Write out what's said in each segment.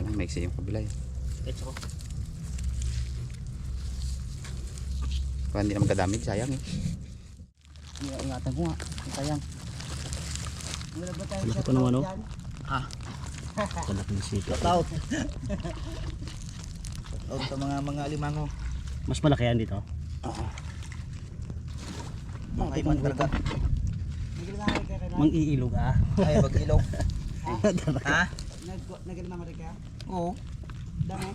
Yan, maiksi yung kabila eh. Let's go. Kaya hindi naman kadamage, sayang eh. Ingatan ko nga, sayang. Ano pa naman oh? Ah. Kalak ng sito. Shout out. Shout out sa mga mga limango. Mas malaki yan dito. Mga iman talaga. Mang iilog ah. Ay, mag-ilog. ha? Nagalimang rin ka? Oo. Dami?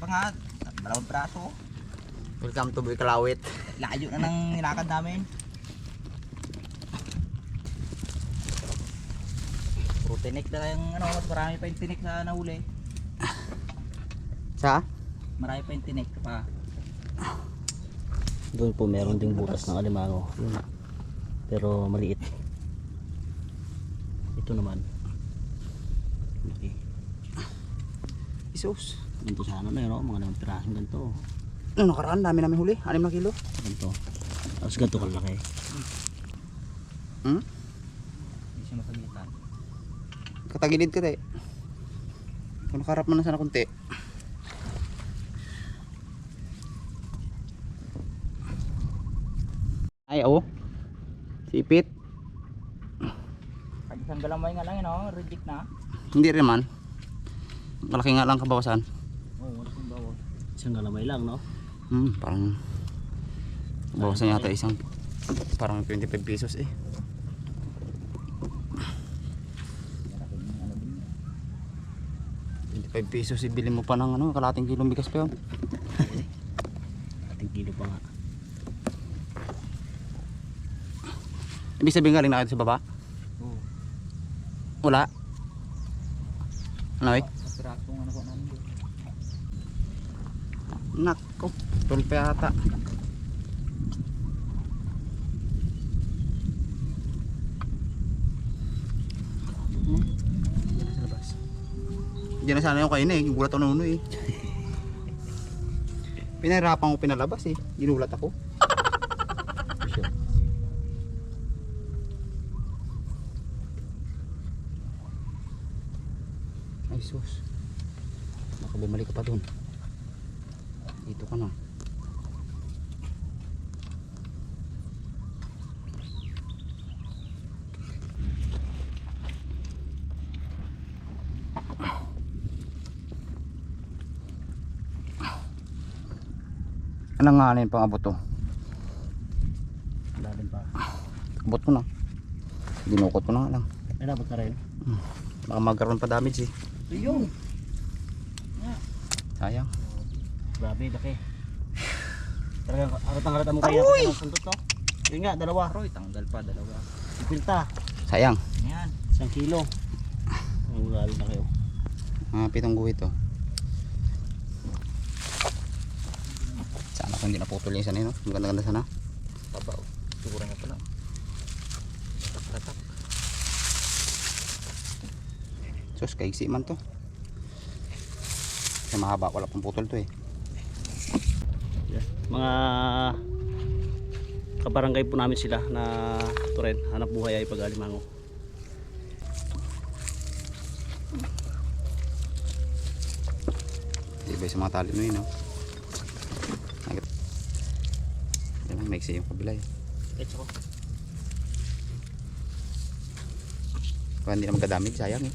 Pa nga, dalawang braso. Welcome to Bikalawit. Layo na ng nilakad namin. Puro tinik na yung ano, mas marami pa yung tinik na nahuli. Sa? Marami pa yung tinik pa. Doon po meron ding butas ng alimango. Pero maliit. Ito naman. Okay. Isus. Ganito sana oh. Mga limang pirasong ganito. Ano nakaraan, dami namin huli. 6 na kilo. Ganito. Tapos ganito kalaki. Hmm? Hindi siya masagitan. Katagilid ka tayo. Kung nakarap mo na sana kunti. Ay, oo. Sipit. Pag isang galamay nga lang yun, oh, reject na. Hindi rin man. Malaki nga lang kabawasan. Oo, oh, bawas. Isang galamay lang no? Hmm, parang bawasan yata isang parang 25 pesos eh. Malaki yung ano din. 25 pesos ibili mo pa ng ano, kalating kilong bigas pa yun. Ating kilo pa nga. Ibig sabihin galing na kayo sa baba? Oo. Wala. Ano eh? Nako, tulpe ata. Hmm? Diyan na sana yung kain eh. Gulat ako na uno eh. Pinahirapan ko pinalabas eh. Ginulat ako. Sure. Ay sus. Baka bumalik ka pa dun. Dito ka na. Nga alin pang abot to? Lalim pa. Abot ko na. Dinukot ko na lang. Ay dapat na rin. Baka magkaroon pa damage eh. Ayun! Sayang. Grabe, laki. Talagang arat ang arat mo kaya kasi ng puntot no? Yun nga, dalawa. Roy, tanggal pa, dalawa. Ipinta. Sayang. Yan. Isang kilo. Ang lalim na kayo. Mga pitong guhit to. Sana kung hindi naputol yung isa na yun. no? Ang ganda-ganda sana. Baba, oh. Siguro nga pala. Sus, kaigsi man to. Kasi mahaba, wala pang putol to eh. Yeah. Mga kabarangay po namin sila na turen. Hanap buhay ay pag-alimango. Iba sa mga tali mo yun, no? Yan lang, maiksi yung kabila eh. Go. Kaya hindi naman kadamage, sayang eh.